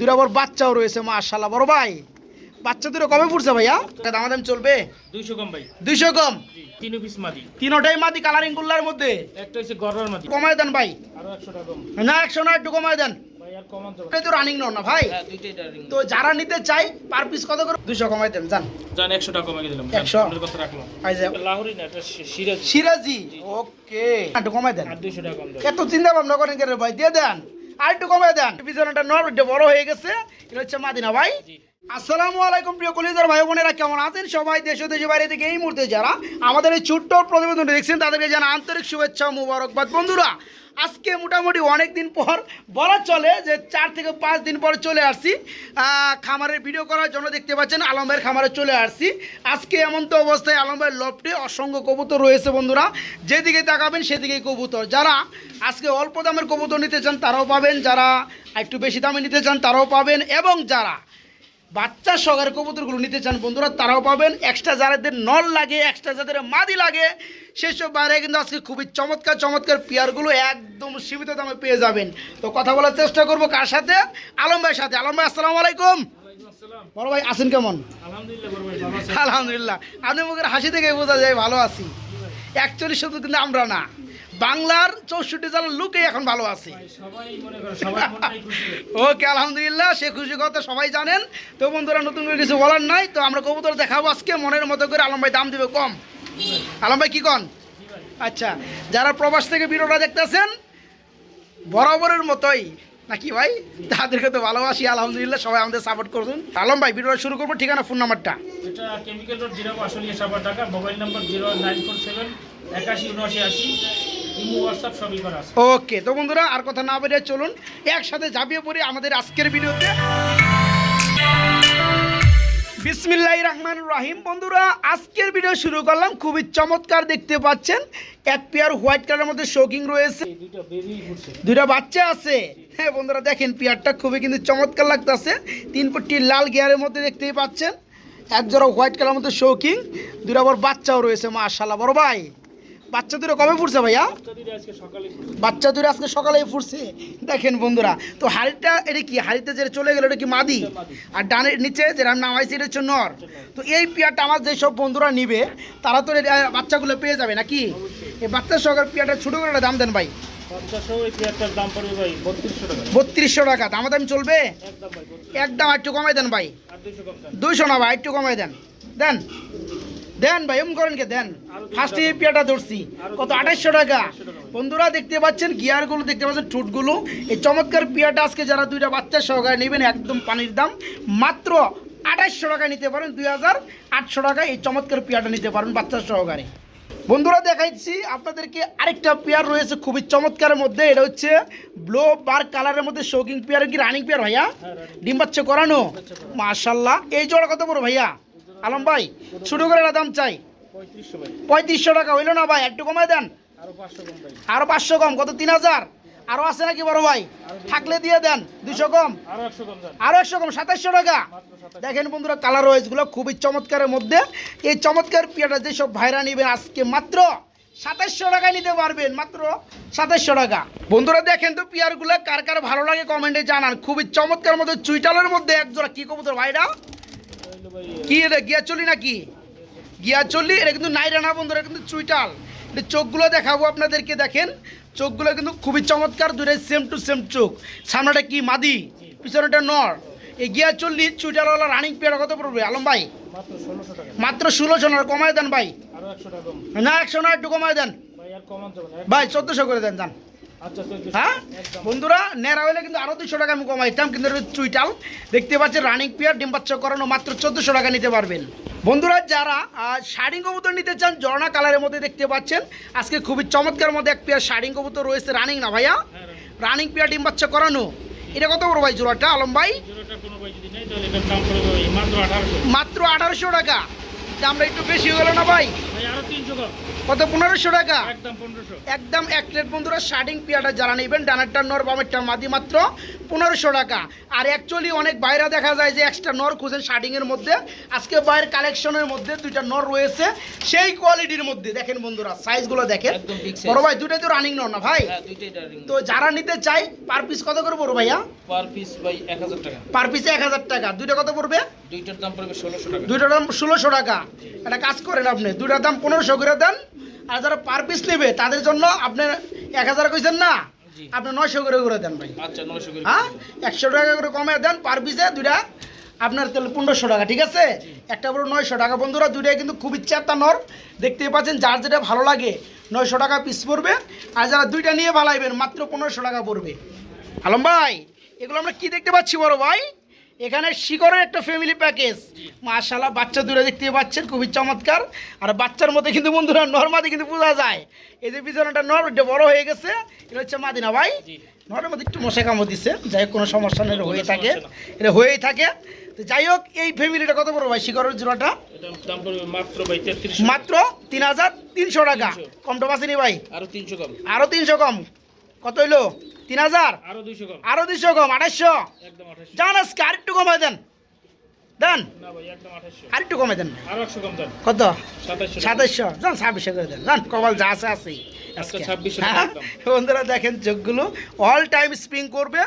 দুটো আবার বাচ্চাও রয়েছে মাশাল্লাহ বড় ভাই বাচ্চা দুটো কবে পড়ছে ভাইয়া? দামাদাম চলবে? দুইশো কম ভাই। দুইশো কম? তিন পিস মাদি। তিনোটাই মাদি কালারিং গুল্লার মধ্যে? একটা হচ্ছে গড়ার মাদি। কমায় দেন ভাই। আরও একশো টাকা কম। না একশো না একটু কমায় দেন। তো রানিং নন না ভাই? হ্যাঁ তো যারা নিতে চাই পার পিস কত করে? দুশো কমায় দেন জান জান একশো টাকা কমে দিলাম 100 কথা রাখলাম। এই না এটা সিরাজ। সিরাজি? ওকে একটু কমায় দেন। টাকা কম এত চিন্তা ভাবনা করেন ভাই? দিয়ে দেন। আর একটু কমে দেন। পিছনটা নর বড় হয়ে গেছে। এটা হচ্ছে মাদিনা ভাই। আসসালামু আলাইকুম প্রিয় কলিজার ভাই বোনেরা, কেমন আছেন সবাই? দেশ ও দেশের বাইরে থেকে এই মুহূর্তে যারা আমাদের এই ছোট্ট প্রতিবেদন দেখছেন, তাদেরকে জানা আন্তরিক শুভেচ্ছা মুবারকবাদ। বন্ধুরা, আজকে মোটামুটি অনেক দিন পর বলা চলে যে চার থেকে পাঁচ দিন পর চলে আসছি। খামারের ভিডিও করার জন্য দেখতে পাচ্ছেন আলমের খামারে চলে আসছি। আজকে এমন তো অবস্থায় আলমের লফটে অসংখ্য কবুতর রয়েছে বন্ধুরা। যেদিকে তাকাবেন সেদিকেই কবুতর। যারা আজকে অল্প দামের কবুতর নিতে চান, তারাও পাবেন। যারা একটু বেশি দামে নিতে চান, তারাও পাবেন। এবং যারা বাচ্চা সগার কবুতরগুলো নিতে চান বন্ধুরা তারাও পাবেন। এক্সট্রা যাদের নল লাগে এক্সট্রা যাদের মাদি লাগে সেসব বাইরে কিন্তু আজকে খুবই চমৎকার চমৎকার পেয়ারগুলো একদম সীমিত দামে পেয়ে যাবেন। তো কথা বলার চেষ্টা করব কার সাথে? আলম ভাইয়ের সাথে। আলম ভাই আসসালামু আলাইকুম। বড় ভাই আছেন কেমন? আলহামদুলিল্লাহ আপনি মুখের হাসি থেকে বোঝা যায় ভালো আছি। অ্যাকচুয়ালি শুধু কিন্তু আমরা না। বাংলার চৌষট্টি জেলার লোকেই এখন ভালো আছে। ওকে আলহামদুলিল্লাহ সে খুশি কথা সবাই জানেন। তো বন্ধুরা নতুন করে কিছু বলার নাই তো আমরা কবুতর দেখাবো আজকে। মনের মতো করে আলম ভাই দাম দিবে কম। আলম ভাই কী কন? আচ্ছা যারা প্রবাস থেকে ভিডিওটা দেখতেছেন বরাবরের মতোই। নাকি ভাই? তাদেরকে তো ভালোবাসি আলহামদুলিল্লাহ সবাই আমাদের সাপোর্ট করুন। আলম ভাই ভিডিওটা শুরু করব ঠিকানা ফোন নাম্বারটা এটা chemical road zero Ashulia Savar টাকা mobile number zero nine four seven একাশি উনআশি আশি। ওকে তো বন্ধুরা আর কথা না বেরিয়ে চলুন একসাথে ঝাঁপিয়ে পড়ি আমাদের আজকের ভিডিওতে। বিসমিল্লাহ রহমান রাহিম বন্ধুরা আজকের ভিডিও শুরু করলাম খুবই চমৎকার দেখতে পাচ্ছেন এক পেয়ার হোয়াইট কালারের মধ্যে শোকিং রয়েছে। দুইটা বাচ্চা আছে। হ্যাঁ বন্ধুরা দেখেন পেয়ারটা খুবই কিন্তু চমৎকার লাগতেছে। তিন পট্টি লাল গিয়ারের মধ্যে দেখতেই পাচ্ছেন এক জোড়া হোয়াইট কালার মধ্যে শোকিং দুইটা আবার বাচ্চাও রয়েছে মাশাল্লাহ বড় ভাই। বাচ্চা দুটো কবে ফুটছে ভাইয়া? বাচ্চা সকালে দুটো আজকে সকালেই ফুটছে। দেখেন বন্ধুরা তো হাড়িটা এটা কি? হাড়িতে যেটা চলে গেল এটা কি মাদি? আর ডানের নিচে যেটা নামাইছে এটা হচ্ছে নর। তো এই পেয়ারটা আমার যেসব বন্ধুরা নিবে তারা তো বাচ্চাগুলো পেয়ে যাবে নাকি? এই বাচ্চা সহকার পেয়ারটা ছোটো করে দাম দেন ভাই। বত্রিশশো টাকা। দাম দাম চলবে? একদম। একটু কমাই দেন ভাই। দুইশো না ভাই একটু কমাই দেন। দেন। দেন ভাই এম করেন কে দেন। ফার্স্টে এই পেয়ারটা ধরছি কত আঠাইশশো টাকা। বন্ধুরা দেখতে পাচ্ছেন গিয়ারগুলো দেখতে পাচ্ছেন ঠুটগুলো। এই চমৎকার পেয়ারটা আজকে যারা দুইটা বাচ্চা সহকারে নেবেন একদম পানির দাম মাত্র আঠাইশশো টাকায় নিতে পারেন দুই হাজার আটশো টাকায় এই চমৎকার পেয়ারটা নিতে পারেন বাচ্চা সহকারে। বন্ধুরা দেখাইছি আপনাদেরকে আরেকটা পেয়ার রয়েছে খুবই চমৎকারের মধ্যে এটা হচ্ছে ব্লো বার কালারের মধ্যে শৌকিং পেয়ার কি রানিং পেয়ার ভাইয়া? হ্যাঁ ডিম বাচ্চা করানো। মাশাল্লাহ। এই জোড়া কত বড় ভাইয়া? আলম ভাই ছোটো করে দাম চাই। পঁয়ত্রিশশো টাকা হইল না ভাই? একটু কমায় দেন। আরও পাঁচশো কম কত? তিন হাজার। আরও আছে নাকি বড় ভাই? থাকলে দিয়ে দেন দুশো কম। আরও একশো কম সাতাশশো টাকা। দেখেন বন্ধুরা কালার ওয়াইজগুলো খুবই চমৎকারের মধ্যে। এই চমৎকার পিয়াটা যেসব ভাইরা নেবেন আজকে মাত্র সাতাশশো টাকায় নিতে পারবেন মাত্র সাতাশশো টাকা। বন্ধুরা দেখেন তো পিয়ারগুলো কার কার ভালো লাগে কমেন্টে জানান। খুবই চমৎকার মধ্যে চুইটালের মধ্যে এক জোড়া কি কবুতর ভাইরা? কি এটা গিয়া চলি নাকি? গিয়া চলি এটা কিন্তু নাইরা না বন্ধুরা কিন্তু চুইটাল। এটা চোখগুলো দেখাবো আপনাদেরকে দেখেন। চোখগুলো কিন্তু খুবই চমৎকার দূরে সেম টু সেম চোখ। সামনেটা কি মাদি? পিছনেটা নর। এই গিয়া চল্লিশ চুইটালওয়ালা রানিং পেয়ারা কত পড়বে আলম ভাই? মাত্র ষোলোশো না কমায় দেন ভাই। আরও একশো টাকা না একশো না একটু কমায় দেন। ভাই চোদ্দোশো করে দেন যান। হ্যাঁ? বন্ধুরা নেড়া হলে কিন্তু আরও দুশো টাকা আমি কমাইতাম কিন্তু চুইটাল দেখতে পাচ্ছেন রানিং পেয়ার ডিম বাচ্চা করানো মাত্র চোদ্দোশো টাকা নিতে পারবেন। বন্ধুরা যারা শাড়ি কবুতর নিতে চান ঝর্ণা কালারের মধ্যে দেখতে পাচ্ছেন। আজকে খুবই চমৎকার মধ্যে এক পেয়ার শাড়ি কবুতর রয়েছে রানিং না ভাইয়া? হ্যাঁ রানিং। পেয়ার ডিম বাচ্চা করানো। এটা কত বড় ভাই জোড়াটা আলম ভাই? মাত্র আঠারোশো। টাকা। দামটা একটু বেশি হলো না ভাই? আরও তিনশো কত? পনেরোশো টাকা? একদম পনেরোশো। একদম এক প্লেট বন্ধুরা শার্টিং পিয়াটা যারা নেবেন ডানারটা নর বামেরটা মাদি মাত্র পনেরোশো টাকা। আর অ্যাকচুয়ালি অনেক বাইরে দেখা যায় যে এক্সট্রা নর খুঁজেন শার্টিংয়ের মধ্যে। আজকে বাইরের কালেকশনের মধ্যে দুইটা নর রয়েছে। সেই কোয়ালিটির মধ্যে। দেখেন বন্ধুরা সাইজগুলো দেখেন। বড় ভাই দুটাই তো রানিং নর না ভাই? হ্যাঁ তো যারা নিতে চাই পার পিস কত করে পড়ব ভাইয়া? পার পিস ভাই এক হাজার টাকা। পার পিসে এক হাজার টাকা। দুইটা কত পড়বে? দুইটার দাম পড়বে ষোলোশো টাকা। দুইটার দাম ষোলোশো টাকা। একটা কাজ করেন আপনি দুইটার দাম পনেরোশো করে দেন। আর যারা পার পিস নেবে তাদের জন্য আপনি এক হাজার কইছেন না? আপনি নয়শো করে করে দেন ভাই। আচ্ছা নয়শো করে হ্যাঁ? একশো টাকা করে কমে দেন পার পিসে দুইটা আপনার তাহলে পনেরোশো টাকা ঠিক আছে? একটা বড় নয়শো টাকা। বন্ধুরা দুইটাই কিন্তু খুব ইচ্ছা একটা নর। দেখতেই পাচ্ছেন যার যেটা ভালো লাগে নয়শো টাকা পিস পড়বে। আর যারা দুইটা নিয়ে ভালাইবেন মাত্র পনেরোশো টাকা পড়বে। আলম ভাই এগুলো আমরা কি দেখতে পাচ্ছি বড় ভাই? এখানে শিকরের একটা ফ্যামিলি প্যাকেজ মাশাল্লাহ বাচ্চা দূরে দেখতে পাচ্ছেন খুবই চমৎকার। আর বাচ্চার মধ্যে কিন্তু বন্ধুরা নর্মাদি কিন্তু বোঝা যায়। এই যে পিছনেটা নর এটা বড় হয়ে গেছে এটা হচ্ছে মাদিনা ভাই। জি। নরের মধ্যে একটু মশা কামড় দিচ্ছে যাই হোক কোনো সমস্যা নেই হয়ে থাকে। এটা হয়েই থাকে। তো যাই হোক এই ফ্যামিলিটা কত বড় ভাই শিকরের জোড়াটা? মাত্র তিন হাজার তিনশো টাকা। 300 কম টপ আসেনি ভাই। আরও তিনশো কম। আরও তিনশো কম। কত হইল? তিন হাজার? আরও দুইশো কম। আঠাশশো যান আজকে আরেকটু কমায় দেন। দেন। আরেকটু কমায় দেন। কম কত? সাতাশশো যান ছাব্বিশশো করে দেন। যান কপাল যা আছে আছে আচ্ছা, 2600 হ্যাঁ। বন্ধুরা দেখেন চোখগুলো। অল টাইম স্প্রিং করবে।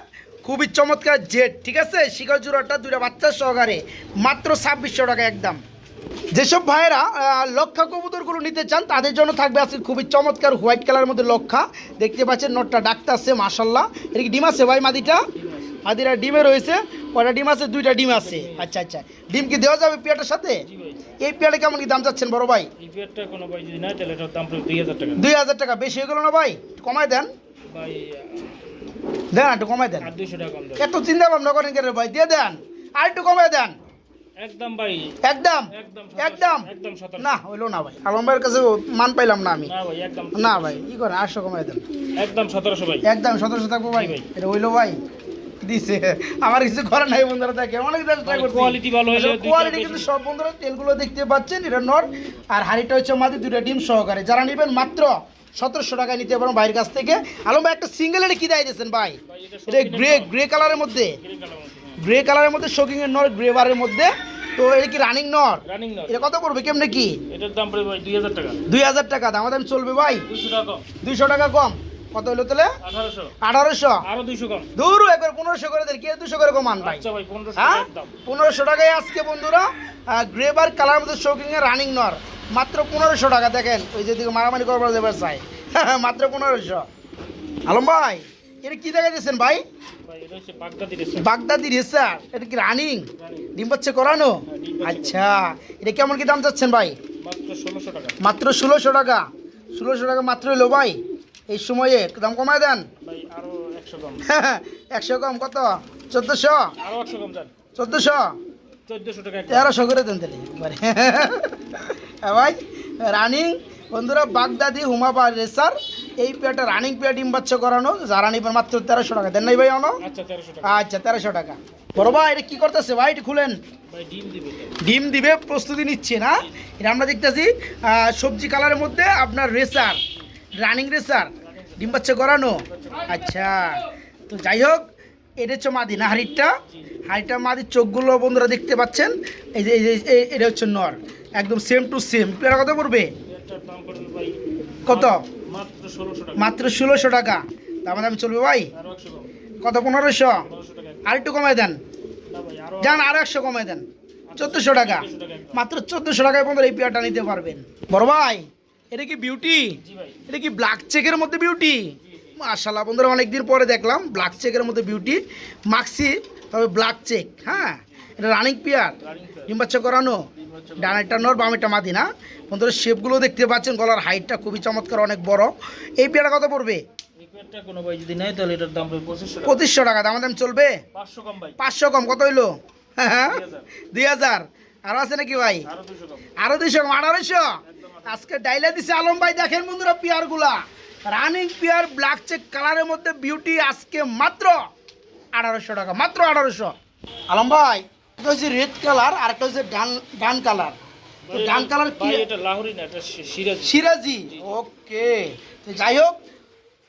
খুবই চমৎকার জেট ঠিক আছে? শিকার জোড়াটা দুইটা বাচ্চা সহকারে। মাত্র ছাব্বিশশো টাকা একদম। যেসব ভাইয়েরা লক্ষা কবুতরগুলো নিতে চান তাদের জন্য থাকবে আজকে খুবই চমৎকার হোয়াইট কালারের মধ্যে লক্ষা। দেখতে পাচ্ছেন নটটা ডাক্তার আছে মাসাল্লাহ এটা কি ডিম আছে ভাই মাদিটা? মাদিরা ডিমে রয়েছে কয়টা ডিম আছে? দুইটা ডিম আছে। আচ্ছা আচ্ছা। ডিম কি দেওয়া যাবে পেয়াটার সাথে? এই পেয়ারে কেমন কি দাম চাচ্ছেন বড় ভাই? দুই হাজার টাকা। বেশি হয়ে গেল না ভাই? কমায় দেন। ভাই দেন একটু কমায় দেন। আর দুইশো টাকা কম দেন। এত চিন্তা ভাবনা করেন কেন ভাই? দিয়ে দেন। আর একটু কমায় দেন। একদম ভাই। একদম? না হইল না ভাই। আলম ভাইয়ের কাছে মান পাইলাম না আমি। না ভাই একদম না কি করেন আটশো কমায় দেন। একদম সতেরোশো ভাই। একদম সতেরোশো থাকব ভাই। এটা হইল ভাই। দিছে। আমার কিছু করার নাই বন্ধুরা দেখে অনেক চেষ্টা করছি। quality ভালো হলে কোয়ালিটি কিন্তু সব বন্ধুরা তেলগুলো দেখতে পাচ্ছেন এটা নর। আর হাড়িটা হচ্ছে মাদি দুটো ডিম সহকারে। যারা নেবেন মাত্র সতেরোশো টাকায় নিতে পারেন ভাইয়ের কাছ থেকে। আলম ভাই একটা সিঙ্গেল এটা কি দায় দিয়েছেন ভাই? এটা গ্রে গ্রে কালারের মধ্যে। গ্রে কালারের মধ্যে শোকিং এর নর গ্রে বারের মধ্যে। তো এটা কি রানিং নর? রানিং না এটা কত পড়বে কেমনে কি? এটার দাম পড়বে ভাই দুই হাজার টাকা। দুই হাজার টাকা দাম দাম চলবে ভাই। দুইশো টাকা কম। দুইশো টাকা কম। কত হলো তাহলে? আঠারোশো। আঠারোশো। আরও দুইশো কম। দূর একবার পনেরোশো করে দেন। কে দুশো করে কমান ভাই? আচ্ছা ভাই পনেরোশো হ্যাঁ? টাকা একদম পনেরোশো টাকায় আজকে বন্ধুরা গ্রেবার কালার মধ্যে শোকিং এর রানিং নর। মাত্র পনেরোশো টাকা দেখেন। ওই যেদিকে মারামারি করবার যাবার চাই। মাত্র পনেরোশো। আলম ভাই এটা কি দেখা দিয়েছেন ভাই? বাগদাদি রেসা রেসার? এটা কি রানিং? ডিম পাচ্ছে করানো? আচ্ছা এটা কেমন কি দাম চাচ্ছেন ভাই? মাত্র ষোলোশো টাকা। ষোলোশো টাকা মাত্র এলো ভাই। এই সময়ে দাম কমায় দেন। একশো কম কত? চোদ্দোশো? চোদ্দোশো? তেরোশো করে দেন তাহলে। ভাই, রানিং? বন্ধুরা বাগদাদি হুমাবা রেসার এই পেয়ারটা রানিং পেয়ার ডিম বাচ্চা করানো যারা নিবেন মাত্র তেরোশো টাকা। দেন নাই ভাই অনো আচ্ছা তেরোশো টাকা। আচ্ছা তেরোশো বড় ভাই এটা কি করতেছে? ভাই এটা খুলেন। ডিম দিবে প্রস্তুতি নিচ্ছে না? এটা আমরা দেখতেছি সবজি কালারের মধ্যে আপনার রেসার রানিং রেসার ডিম বাচ্চা করানো। আচ্ছা তো যাই হোক এটা হচ্ছে মাদি না হাড়িটা? হাড়িটা মাদির চোখগুলো বন্ধুরা দেখতে পাচ্ছেন? এই যে এটা হচ্ছে নর। একদম সেম টু সেম পেয়ারা কত পড়বে কত? মাত্র ষোলোশো টাকা। টাকা। দাম দাম চলবে ভাই? কত পনেরোশো? আর একটু কমায় দেন। যান আরও একশো কমায় দেন। চোদ্দোশো টাকা। 1400 টাকা একদম। মাত্র চোদ্দোশো টাকায় পর্যন্ত এই পেয়ারটা নিতে পারবেন। বড় ভাই এটা কি বিউটি এটা কি ব্ল্যাক চেকের মধ্যে বিউটি মাশাল্লাহ বন্ধুরা অনেকদিন পরে দেখলাম ব্ল্যাক চেকের মধ্যে বিউটি মাক্সি তবে ব্ল্যাক চেক হ্যাঁ? এটা রানিং পেয়ার ডিম বাচ্চা করানো। ডানেরটা নর বামেরটা মাদি না? বন্ধুরা শেপগুলো দেখতে পাচ্ছেন গলার হাইটটা খুবই চমৎকার অনেক বড়। এই পেয়ারটা কত পড়বে? এই পেয়ারটা কোনো ভাই যদি নেয় তাহলে এটার দাম পড়বে পঁচিশশো টাকা। দাম দাম চলবে? পাঁচশো কম ভাই। পাঁচশো কম কত হইল? হ্যাঁ দুই হাজার। আরও আছে নাকি ভাই? আরও দুশো কম। আঠারোশো আজকে ডাইলে দিছে আলম ভাই দেখেন বন্ধুরা পিয়ারগুলা। রানিং পিয়ার ব্ল্যাক চেক কালারের মধ্যে বিউটি আজকে মাত্র আঠারোশো টাকা মাত্র আঠারোশো আলম ভাই একটা হচ্ছে রেড কালার আর একটা হচ্ছে ডান ডান কালার ডান কালার কি? এটা লাহোরি না এটা সিরাজি। সিরাজি? ওকে। তো যাই হোক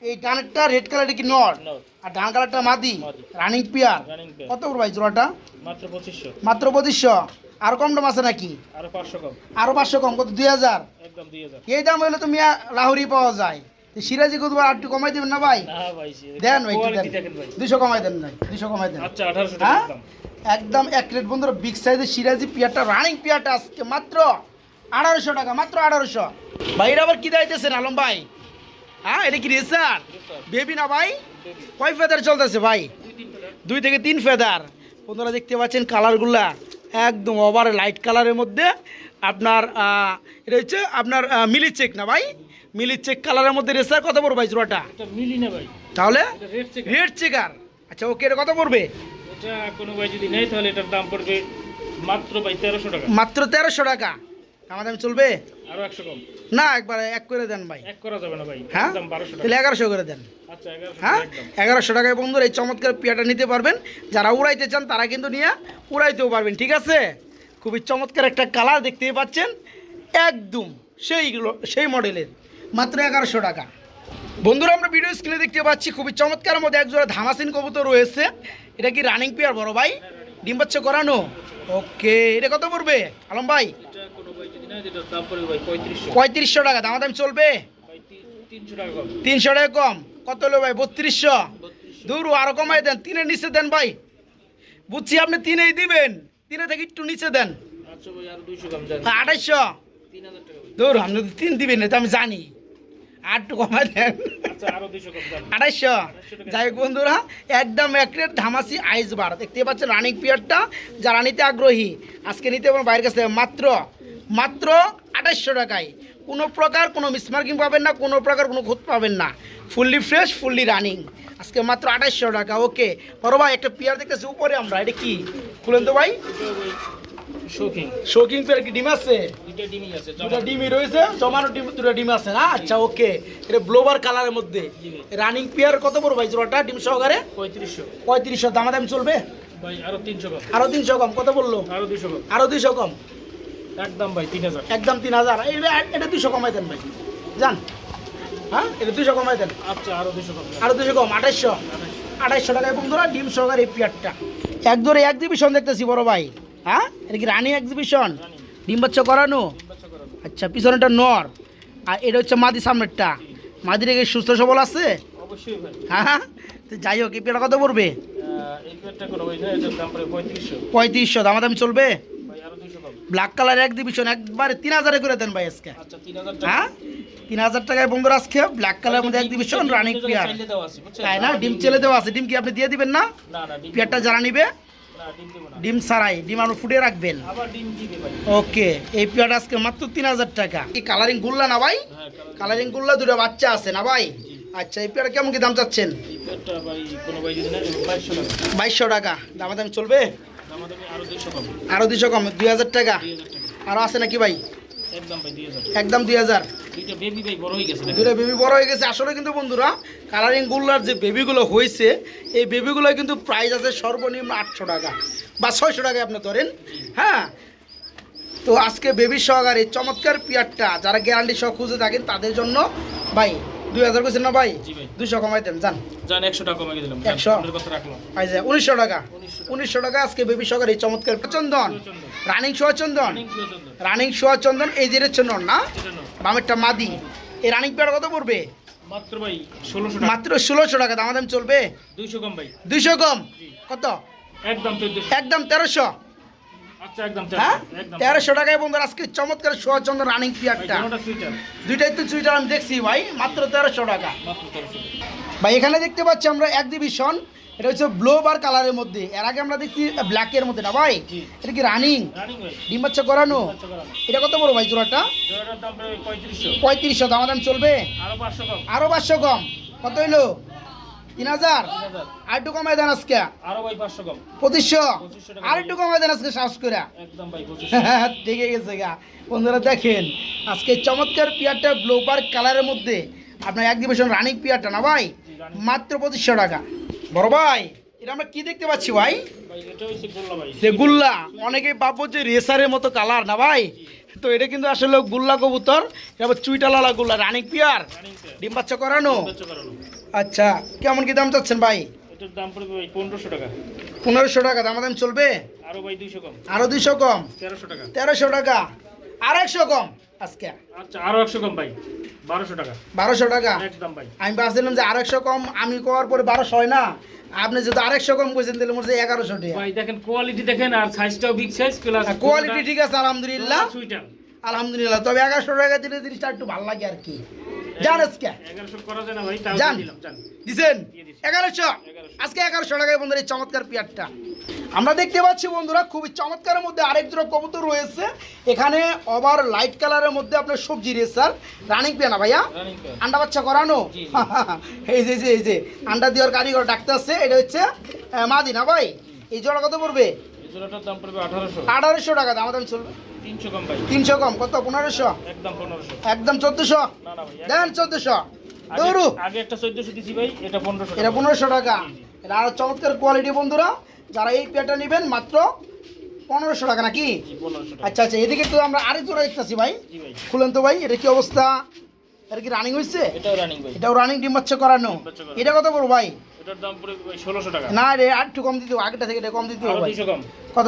এই ডানেরটা রেড কালারটা কি নর। আর ডান কালারটা মাদি। রানিং পিয়ার কত করে ভাই জোড়াটা? মাত্র পঁচিশশো। মাত্র পঁচিশশো। আর কম দাম আছে নাকি? আরও পাঁচশো কম। আরও পাঁচশো কম কত? দুই হাজার। একদম দুই হাজার। এই দাম হইলে তো মিয়া লাহোরি পাওয়া যায়। সিরাজি কত আর একটু কমাই দেবেন না ভাই? না ভাই সে- দেন ভাই দুশো কমাই দেন ভাই দুশো কমাই দেন। আচ্ছা আঠারোশো টাকা হ্যাঁ? একদম এক প্লেট বন্ধুরা বিগ সাইজের সিরাজি পিয়ারটা রানিং পিয়ারটা আজকে মাত্র আঠারোশো টাকা মাত্র আঠারোশো। ভাই এটা আবার কি দাইতেছেন আলম ভাই? হ্যাঁ এটা কি রেসার? বেবি না ভাই? কয় ফেদার চলতেছে ভাই? দুই থেকে তিন ফেদার বন্ধুরা দেখতে পাচ্ছেন কালারগুলা একদম ওভার লাইট কালারের মধ্যে। আপনার এটা হচ্ছে আপনার মিলি চেক না ভাই? মিলি চেক কালারের মধ্যে রেসার কত পড়বে ভাই জোড়াটা? মিলি না ভাই। তাহলে রেড চেকার আচ্ছা ওকে এটা কত পড়বে? এটা কোনো ভাই যদি নেয় তাহলে এটার দাম পড়বে মাত্র ভাই তেরোশো টাকা। মাত্র তেরোশো টাকা। আমাদের চলবে? আরও একশো কম। না একবার এক করে দেন ভাই। এক করা যাবে না ভাই হ্যাঁ? তাহলে এগারোশো করে দেন। আচ্ছা হ্যাঁ? এগারোশো টাকায় বন্ধুরা এই চমৎকার পেয়াটা নিতে পারবেন। যারা উড়াইতে চান তারা কিন্তু নিয়ে উড়াইতেও পারবেন ঠিক আছে? খুবই চমৎকার একটা কালার দেখতেই পাচ্ছেন। একদম সেইগুলো সেই মডেলের। মাত্র এগারোশো টাকা। বন্ধুরা আমরা ভিডিও স্ক্রিনে দেখতে পাচ্ছি খুবই চমৎকার মধ্যে একজোড়া ধামাসিন কবুতর রয়েছে। এটা কি রানিং পেয়ার বড় ভাই? ডিম বাচ্চা করানো? ওকে এটা কত পড়বে? আলম ভাই? পঁয়ত্রিশশো টাকা দাম দামাদাম চলবে? তিনশো টাকা কম। কত হলো ভাই? বত্রিশশো। দূর আরও কমাই দেন। তিনের নিচে দেন ভাই। বুঝছি আপনি তিনেই দিবেন। তিনে থেকে একটু নিচে দেন। আঠাইশশো দূর আপনি তো তিন দিবেন না তো আমি জানি। কমাই দেন। আচ্ছা আড়াইশো। যাই বন্ধুরা একদম এক রেট ধামাসি আইস বার। দেখতে পাচ্ছেন রানিং পিরিয়ডটা যারা নিতে আগ্রহী আজকে নিতে পারেন বাইরের কাছে। মাত্র মাত্র টাকায়। কোনো প্রকার কোনো মিসমার্কিং পাবেন না কোনো প্রকার কোনো খুঁত পাবেন না। ফুললি ফ্রেশ ফুললি রানিং আজকে মাত্র আঠাইশশো টাকা ওকে বড় ভাই একটা পিয়ার দেখতেছি উপরে আমরা এটা কি? খুলেন তো ভাই। শৌখিন। শোকিং পেয়ার কি ডিম আছে? দুইটা ডিমই আছে দুটা ডিমই রয়েছে জমানো ডিম দুটা ডিম আছে না? আচ্ছা ওকে। এটা ব্লোবার কালারের মধ্যে। রানিং পেয়ার কত বড় ভাই জোড়াটা ডিম সহকারে? পঁয়ত্রিশশো। পঁয়ত্রিশশো। দামাদাম চলবে? ভাই আরও তিনশো কম। আরও তিনশো কম। কত বলল আরও দুইশো কম। আরও দুইশো কম। একদম ভাই তিন হাজার। একদম তিন হাজার। এটা এটা দুইশো কমাই দেন ভাই। যান হ্যাঁ এটা দুইশো কমাই দেন। আচ্ছা আরও দুইশো কম। আরও দুইশো কম আঠাইশশো। আঠাইশশো। টাকায় বন্ধুরা ডিম সহকারে এই পেয়ারটা এক ধরে এক্সিবিশন দেখতেছি বড় ভাই। হ্যাঁ? এটা কি রানী এক্সিবিশন রানী। ডিম বাচ্চা করানো। আচ্ছা পিছনেটা নর। আর এটা হচ্ছে মাদি সামনেরটা। মাদি রেখে সুস্থ সবল আছে? হ্যাঁ? তো যাই হোক এই পেয়ারটা কত পড়বে? দাম পঁয়ত্রিশশো। পঁয়ত্রিশশো দামাদামি চলবে? ব্ল্যাক কালার এক্সিবিশন একবারে তিন হাজারে করে দেন ভাই আজকে। আচ্ছা হ্যাঁ? তিন হাজার টাকায় বন্ধুরা আজকে ব্ল্যাক কালার মধ্যে এক্সিবিশন রানিং পেয়ার। তাই না? ডিম চেলে দেওয়া আছে। ডিম কি আপনি দিয়ে দিবেন না? পেয়ারটা যারা নিবে? ডিম সারাই ডিম ছাড়াই ডিম আপনি ফুটিয়ে রাখবেন? ওকে এই পেয়ারটা আজকে মাত্র তিন হাজার টাকা। কি কালারিং গুল্লা না ভাই? হ্যাঁ কালারিং গুল্লা দুটো বাচ্চা আছে না ভাই? আচ্ছা এই পেয়ারটা কেমন কি দাম চাচ্ছেন? বাইশশো টাকা। দামাদামি চলবে? আরও দুইশো কম। আরও দুশো কম দুই হাজার টাকা। দুই হাজার টাকা। আরও আছে নাকি ভাই? একদম দুই হাজার। দুইটা বেবি ভাই বড় হয়ে গেছে দেখেন। বেবি বড় গেছে। আসলে কিন্তু বন্ধুরা কালারিং গুল্লার যে বেবিগুলো হয়েছে এই বেবিগুলো কিন্তু প্রাইস আছে সর্বনিম্ন আটশো টাকা বা ছয়শো টাকায় আপনি ধরেন। হ্যাঁ? তো আজকে বেবি সহকারে চমৎকার পিয়ারটা যারা গ্যারান্টি সহ খুঁজে থাকেন তাদের জন্য ভাই দুই হাজার কইছেন না ভাই? দুইশো কমাই দেন যান। জান একশো টাকা কমে দিলাম। 100 আপনার রাখলাম। পাই উনিশশো টাকা। উনিশশো টাকা। আজকে বেবি সহকারে এই চমৎকার চন্দন। রানিং সোয়া চন্দন। রানিং সোয়া চন্দন। এই চন্দন না। বামেরটা মাদি। এই রানিং পেয়ার কত পড়বে? মাত্র ষোলোশো টাকা। ষোলোশো চলবে? দুইশো কম ভাই। দুইশো কম? কত? একদম একদম তেরোশো? হ্যাঁ? তেরোশো একদম। তেরোশো টাকায় বন্ধুরা আজকে চমৎকার রানিং পিয়ারটা দুইটাই তো সুইটার আমি দেখছি ভাই মাত্র তেরোশো টাকা। ভাই এখানে দেখতে পাচ্ছি আমরা এক্সিবিশন এটা হচ্ছে ব্লো বার কালারের মধ্যে। এর আগে আমরা দেখছি ব্ল্যাকের মধ্যে না ভাই? এটা কি রানিং ডিম বাচ্চা করানো? এটা কত বড় ভাই জোড়াটা? দাম পঁয়ত্রিশশো। পঁয়ত্রিশশো দামাদাম চলবে? আরও পাঁচশো কম। আরও পাঁচশো কম। কত হইল? তিন হাজার? আর একটু কমাই দেন আজকে। আরও ভাই পাঁচশো কম। পঁচিশশো? আর একটু কমাই দেন আজকে সাহস করে। একদম ভাই ঠিক গেছে গা। বন্ধুরা দেখেন আজকে চমৎকার পিয়ারটা ব্লোবার কালারের মধ্যে আপনার এক্সিবিশন রানিং পিয়ারটা না ভাই? মাত্র পঁচিশশো টাকা। বড় ভাই এটা আমরা কি দেখতে পাচ্ছি ভাই? গোল্লা ভাই। যে গুল্লা অনেকেই ভাববো যে রেসারের মতো কালার না ভাই? তো এটা কিন্তু আসলে গুল্লা কবুতর এবার চুইটালালা গুল্লা রানিং পিয়ার ডিম বাচ্চা করানো। আচ্ছা কেমন কি দাম চাচ্ছেন ভাই? এটার দাম পড়বে ভাই পনেরোশো টাকা। পনেরোশো টাকা দাম দাম চলবে? আরও ভাই দুইশো কম। আরও দুইশো কম? তেরোশো টাকা। তেরোশো টাকা। আড়াইশো কম? আজকে? আচ্ছা আরও একশো কম ভাই। বারোশো টাকা। বারোশো টাকা? একদম ভাই। আমি ভাবছিলাম যে আড়াইশো কম আমি করার পরে বারোশো হয় না। আপনি যদি আড়াইশো কম করেছেন তাহলে মনে এগারোশো টাকা। ভাই দেখেন কোয়ালিটি দেখেন আর সাইজটাও বিগ সাইজ প্লাস কোয়ালিটি ঠিক আছে আলহামদুলিল্লাহ। সুইটার আলহামদুলিল্লাহ তবে এগারোশো টাকা দিলে জিনিসটা একটু ভালো লাগে আর কি। আজকে। এগারোশো করা যায় না ভাই তাও যান। দিয়ে দিলাম জান। দিছেন? এগারোশো? আজকে এগারোশো টাকায় বন্ধুরা এই চমৎকার পেয়ারটা। আমরা দেখতে পাচ্ছি বন্ধুরা খুবই চমৎকারের মধ্যে আরেক জোড়া কবুতর রয়েছে। এখানে ওভার লাইট কালারের মধ্যে আপনার সবজি রেসার রানিং পেয়া না ভাইয়া? রানিং আন্ডা বাচ্চা করানো? জি, জি। এই যে এই যে আন্ডা দেওয়ার কারিগর ডাক্তার আছে এটা হচ্ছে আহ, মাদি না ভাই? এই জোড়া কত পড়বে? জোড়াটার দাম পড়বে আঠারোশো। আঠারোশো টাকা দাম দাম চলবে? তিনশো কম ভাই। তিনশো কম কত পনেরোশো? একদম পনেরোশো। একদম চোদ্দোশো? দেন চোদ্দোশো। দৌড়ু। আগে একটা চোদ্দশো দিছি ভাই এটা পনেরোশো এটা পনেরোশো টাকা। এটা আরও চমৎকার কোয়ালিটি বন্ধুরা। যারা এই পেয়ারটা নেবেন মাত্র পনেরোশো টাকা নাকি? আচ্ছা আচ্ছা এদিকে তো আমরা আরেক জোড়া দেখতেছি ভাই। খুলেন তো ভাই এটা কি অবস্থা? এটা কি রানিং হয়েছে এটাও রানিং ভাই। এটাও রানিং করানো। করানো। এটা কত করব ভাই? এটার দাম পড়বে ভাই টাকা। না রে আর একটু কম দিতে হবে, আগেটা থেকে এটা কম দিতে হবে। কত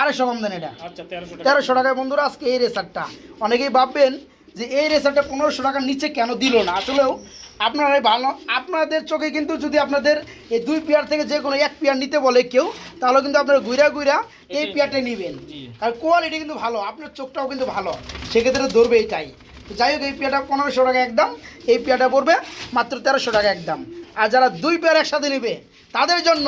আড়াইশো কম দেন এটা। আচ্ছা টাকা। টাকায় বন্ধুরা আজকে এই রেসারটা। অনেকেই ভাববেন যে এই রেসারটা পনেরোশো টাকার নিচে কেন দিল না? আসলেও ভালো। আপনাদের চোখে কিন্তু যদি আপনাদের এই দুই পেয়ার থেকে যে কোনো এক পেয়ার নিতে বলে কেউ তাহলে কিন্তু আপনারা ঘুরা ঘুরা এই পেয়ারটাই নেবেন। আর কোয়ালিটি কিন্তু ভালো আপনার চোখটাও কিন্তু ভালো। সেক্ষেত্রে ধরবে এটাই। যাই হোক এই পেয়ারটা পনেরোশো টাকা একদম এই পেয়ারটা পড়বে মাত্র তেরোশো টাকা একদম। আর যারা দুই পেয়ার একসাথে নেবে তাদের জন্য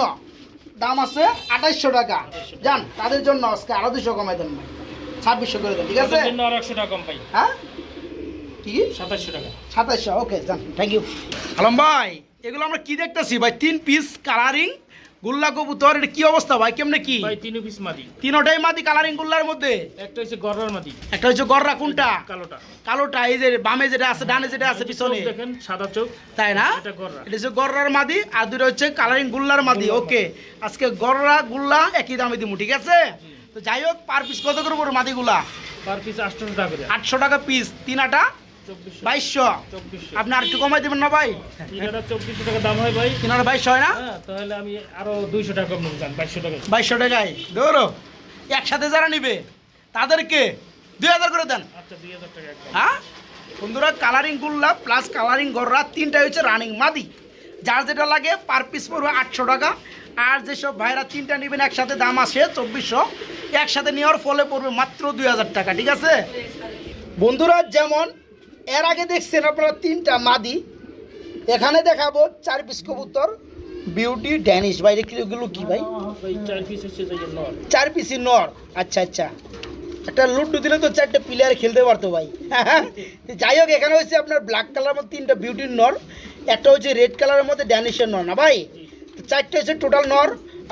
দাম আছে আঠাইশশো টাকা। যান তাদের জন্য আজকে আরও দুশো কমাই দেন ভাই। ছাব্বিশশো করে দেন ঠিক আছে? এটার জন্য আরও একশো টাকা কম ভাই। হ্যাঁ? কি? সাতাশশো টাকা। সাতাইশশো ওকে যান থ্যাংক ইউ আলম ভাই এগুলো আমরা কি দেখতেছি? ভাই তিন পিস কালারিং গুল্লা কবুতর এটা কি অবস্থা ভাই? কেমনে কি? ভাই তিন পিস মাদি। তিনোটাই মাদি কালারিং গুল্লার মধ্যে? একটা হচ্ছে গররার মাদি। একটা হচ্ছে গররা কোনটা? কালোটা। কালোটা এই যে বামে যেটা আছে ডানে যেটা আছে পিছনে। দেখেন সাদা চোখ তাই না? এটা গররা। এটা হচ্ছে গররার মাদি আর দুটো হচ্ছে কালারিং গুল্লার মাদি ওকে আজকে গররা গুল্লা একই দামে দিমু ঠিক আছে? তো যাই হোক পার পিস কত করে পড়বে মাদিগুলা? পার পিস আটশো টাকা করে। আটশো টাকা পিস তিন আটা বাইশশো। আপনি আর একটু কমাই দেবেন না ভাই? চব্বিশশো টাকা দাম হয় ভাই। বাইশশো হয় না? তাহলে আমি আরও দুইশো টাকা কম নেব বাইশশো টাকা। বাইশশো টাকায়? ধরো একসাথে যারা নিবে তাদেরকে দুই হাজার করে দেন। আচ্ছা দুই হাজার টাকা হ্যাঁ? বন্ধুরা কালারিং গুল্লা প্লাস কালারিং গররা তিনটা হচ্ছে রানিং মাদি। যার যেটা লাগে পার পিস পড়বে আটশো টাকা। আর যেসব ভাইরা তিনটা নেবেন একসাথে দাম আসে চব্বিশশো। একসাথে নেওয়ার ফলে পড়বে মাত্র দুই হাজার টাকা ঠিক আছে? বন্ধুরা যেমন এর আগে দেখছেন আপনারা তিনটা মাদি। এখানে দেখাবো চার পিস কবুতর। বিউটি ড্যানিশ বাইরে কিলোগুলো কি ভাই? ভাই চার পিস নর। আচ্ছা আচ্ছা। একটা লুড্ডু দিলে তো চারটে প্লেয়ার খেলতে পারতো ভাই। যাই হোক এখানে হচ্ছে আপনার ব্ল্যাক কালারের মধ্যে তিনটা বিউটির নর। একটা হচ্ছে রেড কালারের মধ্যে ড্যানিশের নর। না ভাই? চারটে হচ্ছে টোটাল নর।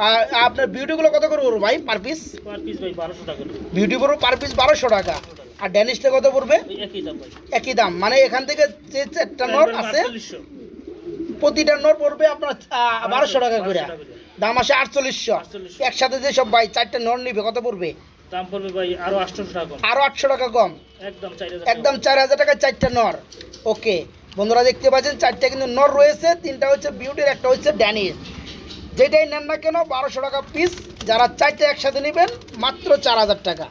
আর আপনার বিউটিগুলো কত করে পড়ব ভাই পার পিস পার পিস ভাই বারোশো টাকা বিউটি পড়ব পার পিস বারোশো টাকা। আর ড্যানিশটা কত পড়বে? একই দাম মানে এখান থেকে যে চারটা নর আছে প্রতিটা নর পড়বে আপনার বারোশো টাকা করে 1200 টাকা করে। দাম আসে আটচল্লিশশো। 4800 একসাথে যে সব ভাই চারটে নর নিবে কত পড়বে? দাম পড়বে ভাই আরও টাকা কম। আটশো টাকা কম। একদম চার হাজার একদম চার হাজার টাকা চারটা নর। ওকে বন্ধুরা দেখতে পাচ্ছেন চারটা কিন্তু নর রয়েছে তিনটা হচ্ছে বিউটির একটা হচ্ছে ড্যানির। যেটাই নেন না কেন বারোশো টাকা পিস যারা চারটে একসাথে নেবেন মাত্র চার হাজার টাকা।